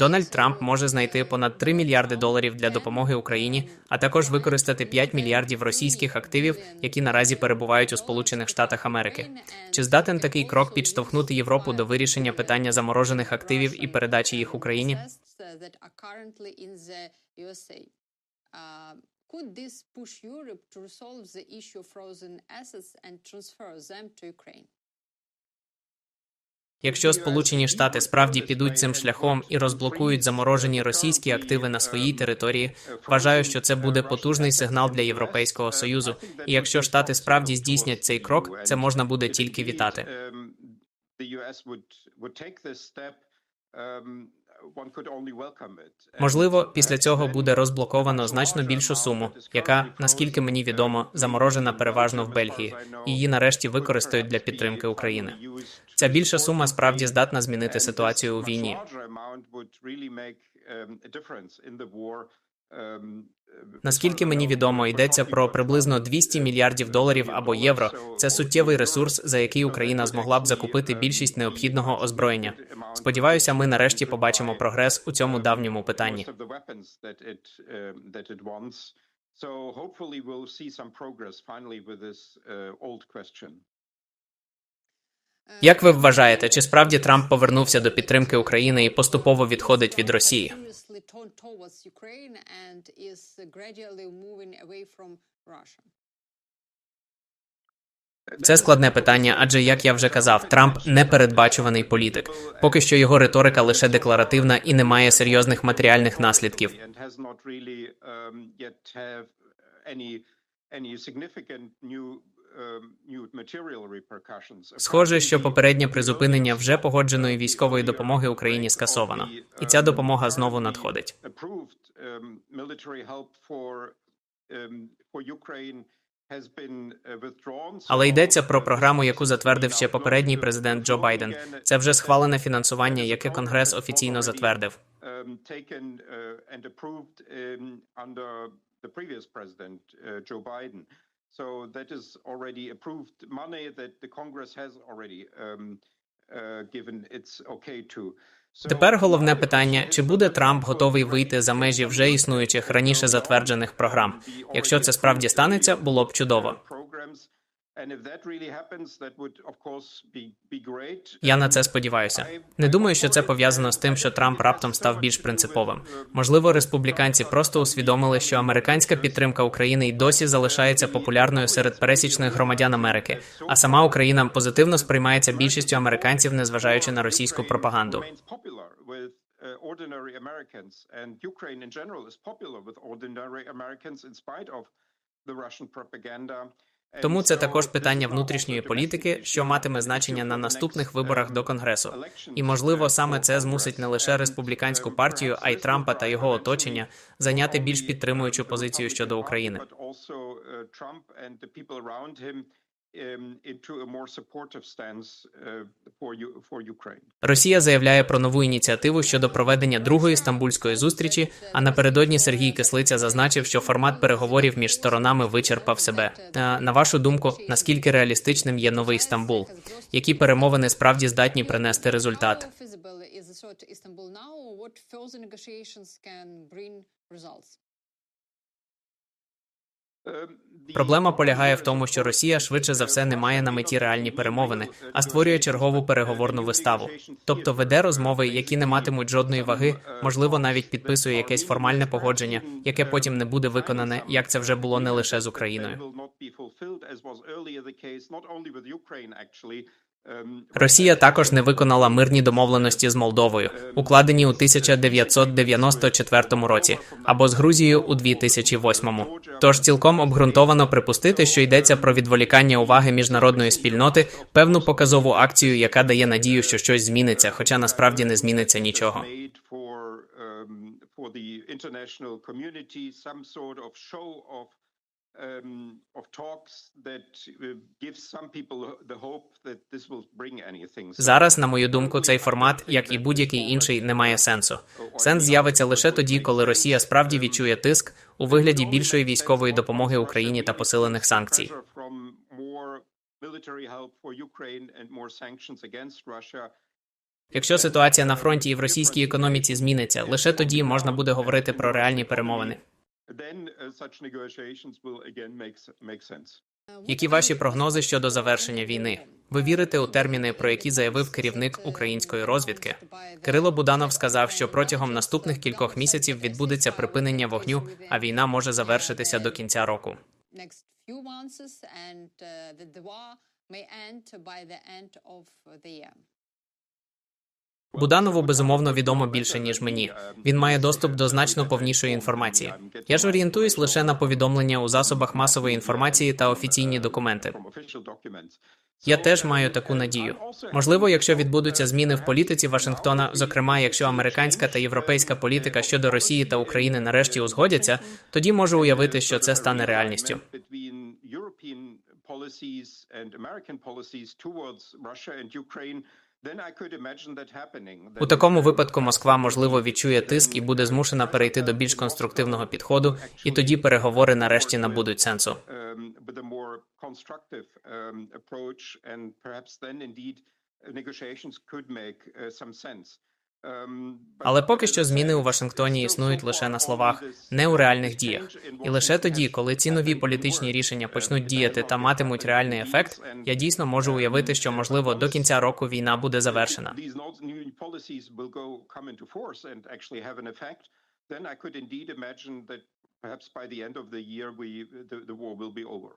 Дональд Трамп може знайти понад 3 мільярди доларів для допомоги Україні, а також використати 5 мільярдів російських активів, які наразі перебувають у Сполучених Штатах Америки. Чи здатен такий крок підштовхнути Європу до вирішення питання заморожених активів і передачі їх Україні? could this push Europe to resolve the issue of frozen assets and transfer them to Ukraine? Якщо Сполучені Штати справді підуть цим шляхом і розблокують заморожені російські активи на своїй території, вважаю, що це буде потужний сигнал для Європейського союзу. І якщо Штати справді здійснять цей крок, це можна буде тільки вітати. Можливо, після цього буде розблоковано значно більшу суму, яка, наскільки мені відомо, заморожена переважно в Бельгії. Її нарешті використають для підтримки України. Ця більша сума справді здатна змінити ситуацію у війні. Наскільки мені відомо, йдеться про приблизно 200 мільярдів доларів або євро. Це суттєвий ресурс, за який Україна змогла б закупити більшість необхідного озброєння. Сподіваюся, ми нарешті побачимо прогрес у цьому давньому питанні. So hopefully we'll see some progress finally with this uh, old question. Як ви вважаєте, чи справді Трамп повернувся до підтримки України і поступово відходить від Росії? Це складне питання, адже як я вже казав, Трамп непередбачуваний політик. Поки що його риторика лише декларативна і не має серйозних матеріальних наслідків. Um, any significant new repercussions. Схоже, що попереднє призупинення вже погодженої військової допомоги Україні скасовано, і ця допомога знову надходить. Been uh. Але йдеться про uh, програму, яку затвердив ще попередній президент Джо Байден. Це вже схвалене фінансування, яке Конгрес офіційно затвердив. Um, uh, um, uh. So that is already approved money that the Congress has already um, uh, Тепер головне питання: чи буде Трамп готовий вийти за межі вже існуючих раніше затверджених програм? Якщо це справді станеться, було б чудово. Я на це сподіваюся. Не думаю, що це пов'язано з тим, що Трамп раптом став більш принциповим. Можливо, республіканці просто усвідомили, що американська підтримка України й досі залишається популярною серед пересічних громадян Америки, а сама Україна позитивно сприймається більшістю американців, незважаючи на російську пропаганду. Тому це також питання внутрішньої політики, що матиме значення на наступних виборах um, до конгресу. І можливо uh, саме це змусить не лише республіканську партію, а й Трампа та його оточення зайняти більш uh, підтримуючу позицію щодо України. Um, uh. Росія заявляє про нову ініціативу щодо проведення другої стамбульської зустрічі. А напередодні Сергій Кислиця зазначив, що формат переговорів між сторонами вичерпав себе. Е, На вашу думку, наскільки реалістичним є новий Стамбул? Які перемовини справді здатні принести результат? Проблема полягає в тому, що Росія швидше за все не має на меті реальні перемовини, а створює чергову переговорну виставу. Тобто веде розмови, які не матимуть жодної ваги, можливо, навіть підписує якесь формальне погодження, яке потім не буде виконане, як це вже було не лише з Україною. Um, Росія також не виконала мирні домовленості з Молдовою, укладені у 1994 році, або з Грузією у 2008. Тож цілком обґрунтовано припустити, що йдеться про відволікання уваги міжнародної спільноти, певну показову акцію, яка дає надію, що щось зміниться, хоча насправді не зміниться нічого. Um, of talks that uh, gives some people the hope that this will bring anything. Зараз, на мою думку, цей формат, як і будь-який інший, не має сенсу. Сенс з'явиться лише тоді, коли Росія справді відчує тиск у вигляді більшої військової допомоги Україні та посилених санкцій. Якщо ситуація на фронті і в російській економіці зміниться, лише тоді можна буде говорити про реальні перемовини. Then uh, such negotiations will again make s- make sense. Які ваші прогнози щодо завершення війни? Ви вірите у терміни, про які заявив керівник української розвідки? Кирило Буданов сказав, що протягом наступних кількох місяців відбудеться припинення вогню, а війна може завершитися до кінця року. Буданову безумовно відомо більше ніж мені. Він має доступ до значно повнішої інформації. Я ж орієнтуюсь лише на повідомлення у засобах масової інформації та офіційні документи. Я теж маю таку надію. Можливо, якщо відбудуться зміни в політиці Вашингтона, зокрема, якщо американська та європейська політика щодо Росії та України нарешті узгодяться, тоді можу уявити, що це стане реальністю. European policies and American policies towards Russia and Ukraine, У такому випадку Москва можливо відчує тиск і буде змушена перейти до більш конструктивного підходу, і тоді переговори нарешті набудуть сенсу. um, um, uh, negotiations could make uh, some sense. Um, Але поки що зміни у Вашингтоні існують лише на словах, не у uh, реальних діях. І лише тоді, коли ці нові політичні рішення uh, почнуть діяти та матимуть реальний ефект, я дійсно можу um, уявити, що можливо до кінця року війна буде завершена. Then I could indeed imagine that perhaps by the end of the year we the, the war will be over.